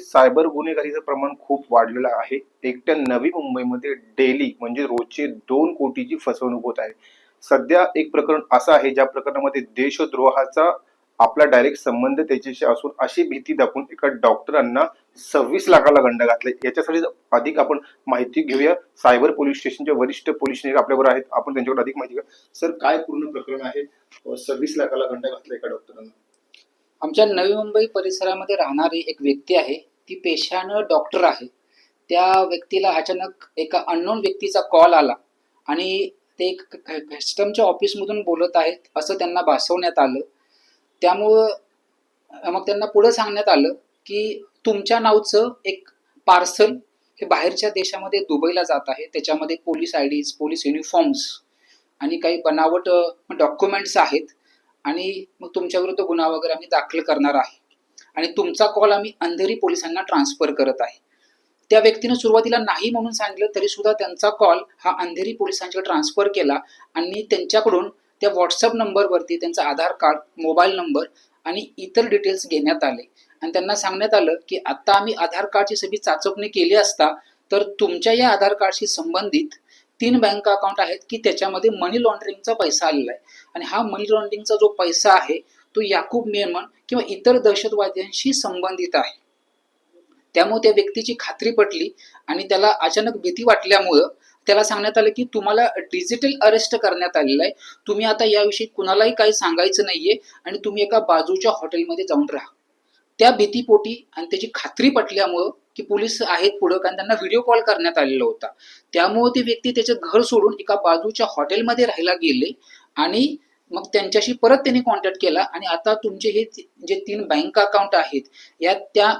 Cyber गुन्हेगारीचं प्रमाण खूप वाढलेलं आहे. एकट्या नवी मुंबईमध्ये डेली म्हणजे रोजचे दोन कोटीची फसवणूक होत आहे. सध्या एक प्रकरण असं आहे ज्या प्रकरणामध्ये देशद्रोहाचा आपला डायरेक्ट संबंध त्याच्याशी असून अशी भीती दाखवून एका डॉक्टरांना सव्वीस लाखाला गंड घातलाय. याच्यासाठी अधिक आपण माहिती घेऊया. सायबर पोलीस स्टेशनचे वरिष्ठ पोलीस निरीक्षक आपल्यावर आहेत. आपण त्यांच्याकडे अधिक माहिती घेऊया सर काय पूर्ण प्रकरण आहे? सव्वीस लाखाला गंड घातला एका डॉक्टरांना. आमच्या नवी मुंबई परिसरामध्ये राहणारी एक व्यक्ती आहे. ती पेशानं डॉक्टर आहे. त्या व्यक्तीला अचानक एका अननोन व्यक्तीचा कॉल आला आणि ते एक कस्टमच्या ऑफिसमधून बोलत आहेत असं त्यांना भासवण्यात आलं. त्यामुळं मग त्यांना पुढं सांगण्यात आलं की तुमच्या नावचं एक पार्सल हे बाहेरच्या देशामध्ये दुबईला जात आहे. त्याच्यामध्ये police I DS police uniforms आणि काही बनावट डॉक्युमेंट्स आहेत आणि मग तुमच्याविरुद्ध गुन्हा वगैरे आम्ही दाखल करणार आहे. आणि तुमचा कॉल आम्ही अंधेरी पोलिसांना ट्रान्सफर करत आहे. त्या व्यक्तीने सुरुवातीला नाही म्हणून सांगितलं तरी सुद्धा त्यांचा कॉल हा अंधेरी पोलिसांच्या ट्रान्सफर केला आणि त्यांच्याकडून त्या व्हॉट्सअप नंबरवरती त्यांचा आधार कार्ड मोबाईल नंबर आणि इतर डिटेल्स घेण्यात आले. आणि त्यांना सांगण्यात आलं की आता आम्ही आधार कार्डची सगळी चाचपणी केली असता तर तुमच्या या आधार कार्डशी संबंधित तीन बँक अकाउंट आहेत की त्याच्यामध्ये मनी लॉन्ड्रिंगचा पैसा आलेला आहे. आणि हा मनी लॉन्ड्रिंगचा जो पैसा आहे तो याकूब मेमन किंवा इतर दहशतवाद्यांशी संबंधित आहे. त्यामुळे त्या व्यक्तीची खात्री पटली आणि त्याला अचानक भीती वाटल्यामुळं त्याला सांगण्यात आलं की तुम्हाला डिजिटल अरेस्ट करण्यात आलेलं आहे. तुम्ही आता याविषयी कुणालाही काही सांगायचं नाहीये आणि तुम्ही एका बाजूच्या हॉटेलमध्ये जाऊन राहा. त्या भीतीपोटी आणि त्याची खात्री पटल्यामुळं की पोलीस आहेत पुढं कारण त्यांना व्हिडिओ कॉल करण्यात आलेला होता. त्यामुळे ती व्यक्ती त्याचं घर सोडून एका बाजूच्या हॉटेलमध्ये राहायला गेले आणि मग त्यांच्याशी परत त्यांनी कॉन्टॅक्ट केला आणि आता तुमचे हे जे तीन बँक अकाउंट आहेत या त्या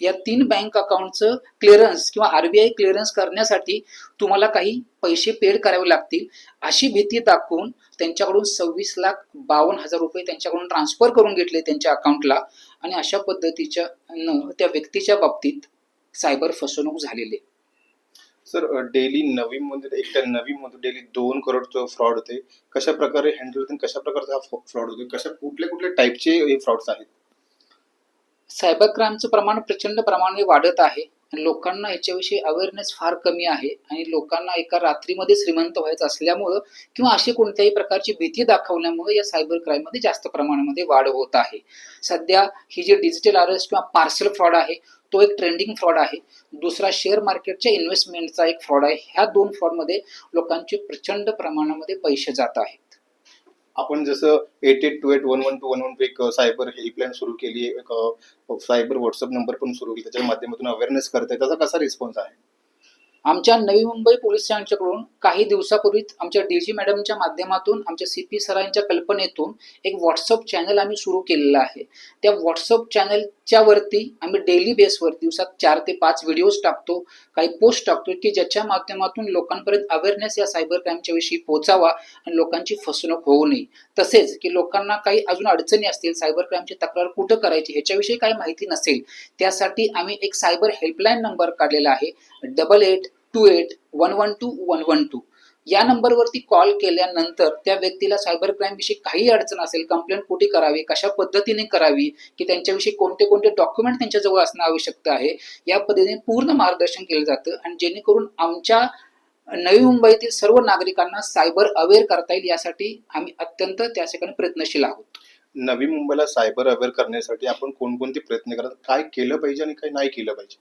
या तीन बँक अकाउंटचं क्लिअरन्स किंवा आरबीआय क्लिअरन्स करण्यासाठी तुम्हाला काही पैसे पेड करावे लागतील अशी भीती दाखवून त्यांच्याकडून सव्वीस लाख बावन्न हजार रुपये त्यांच्याकडून ट्रान्सफर करून घेतले त्यांच्या अकाउंटला आणि अशा पद्धतीच्या न त्या व्यक्तीच्या बाबतीत सायबर फसवणूक झालेली आहे. सर डेली नवीन मध्ये एकट्या नवीन मध्ये डेली दोन करोडचं फ्रॉड होते कशा प्रकारे हँडल होते कशा प्रकारचा हा फ्रॉड होतो कशा कुठल्या कुठल्या टाईपचे हे फ्रॉड्स आहेत? सायबर क्राईमचं प्रमाण प्रचंड प्रमाणे वाढत आहे आणि लोकांना याच्याविषयी अवेअरनेस फार कमी आहे आणि लोकांना एका रात्रीमध्ये श्रीमंत व्हायचं असल्यामुळं किंवा अशी कोणत्याही प्रकारची भीती दाखवल्यामुळे या सायबर क्राईममध्ये जास्त प्रमाणामध्ये वाढ होत आहे. सध्या ही जी डिजिटल अरेस्ट किंवा पार्सल फ्रॉड आहे तो एक ट्रेंडिंग फ्रॉड आहे. दुसरा शेअर मार्केटच्या इन्व्हेस्टमेंटचा एक फ्रॉड आहे. ह्या दोन फ्रॉडमध्ये लोकांचे प्रचंड प्रमाणामध्ये पैसे जात आहेत. आपण जसं eight eight two eight one one two one one एक सायबर हेल्पलाईन सुरू केली आहे. एक सायबर व्हॉट्सअप नंबर पण सुरू केली. त्याच्या माध्यमातून अवेअरनेस करताय. त्याचा कसा रिस्पॉन्स आहे? आमच्या नवी मुंबई पोलिसांच्याकडून काही दिवसापूर्वीच आमच्या डीजी मॅडमच्या माध्यमातून आमच्या सी पी सरांच्या कल्पनेतून एक व्हॉट्सअप चॅनल आम्ही सुरू केलेलं आहे. त्या व्हॉट्सअप चॅनलच्या वरती आम्ही डेली बेसवर दिवसात चार ते पाच व्हिडिओज टाकतो काही पोस्ट टाकतो की ज्याच्या माध्यमातून लोकांपर्यंत अवेअरनेस या सायबर क्राईमच्या विषयी पोहोचावा आणि लोकांची फसवणूक होऊ नये. तसेच की लोकांना काही अजून अडचणी असतील सायबर क्राईमची तक्रार कुठं करायची ह्याच्याविषयी काही माहिती नसेल त्यासाठी आम्ही एक सायबर हेल्पलाईन नंबर काढलेला आहे. Double eight two eight one one two one one two या नंबरवरती कॉल केल्यानंतर त्या व्यक्तीला सायबर क्राईमविषयी काही अडचण असेल कंप्लेंट कुठे करावी कशा पद्धतीने करावी की त्यांच्याविषयी कोणते कोणते डॉक्युमेंट त्यांच्याजवळ असणं आवश्यक आहे या पद्धतीने पूर्ण मार्गदर्शन केलं जातं आणि जेणेकरून आमच्या नवी मुंबईतील सर्व नागरिकांना सायबर अवेअर करता येईल यासाठी आम्ही अत्यंत त्या ठिकाणी प्रयत्नशील आहोत. नवी मुंबईला सायबर अवेअर करण्यासाठी आपण कोणकोणते प्रयत्न करत काय केलं पाहिजे आणि काय नाही केलं पाहिजे?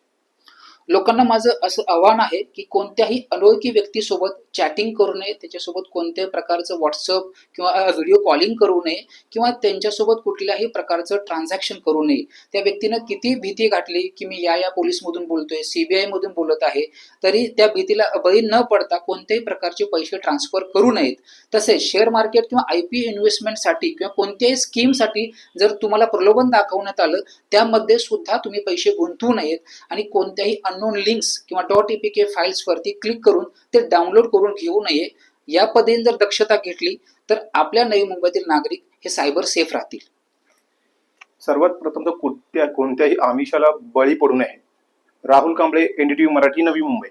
लोकांना माझं असं आव्हान आहे की कोणत्याही अनोळखी व्यक्तीसोबत चॅटिंग करू नये त्याच्यासोबत कोणत्याही प्रकारचं व्हॉट्सअप किंवा व्हिडिओ कॉलिंग करू नये किंवा त्यांच्यासोबत कुठल्याही प्रकारचं ट्रान्झॅक्शन करू नये. त्या व्यक्तीनं किती भीती गाठली की मी या या पोलीसमधून बोलतोय सीबीआय मधून बोलत आहे तरी त्या भीतीला बळी न पडता कोणत्याही प्रकारचे पैसे ट्रान्सफर करू नयेत. तसेच शेअर मार्केट किंवा आय पी इन्व्हेस्टमेंटसाठी किंवा कोणत्याही स्कीमसाठी जर तुम्हाला प्रलोभन दाखवण्यात आलं त्यामध्ये सुद्धा तुम्ही पैसे गुंतवू नयेत आणि कोणत्याही अननोन लिंक्स किंवा. डॉट ई पी के फाईल्सवरती क्लिक करून ते डाउनलोड करून घेऊ नये. या पद्धतीने जर दक्षता घेतली तर आपल्या नवी मुंबईतील नागरिक हे सायबर सेफ राहतील. सर्वात प्रथम तर कोणत्या कोणत्याही आमिषाला बळी पडू नये. राहुल कांबळे एनडीटीव्ही मराठी नवी मुंबई.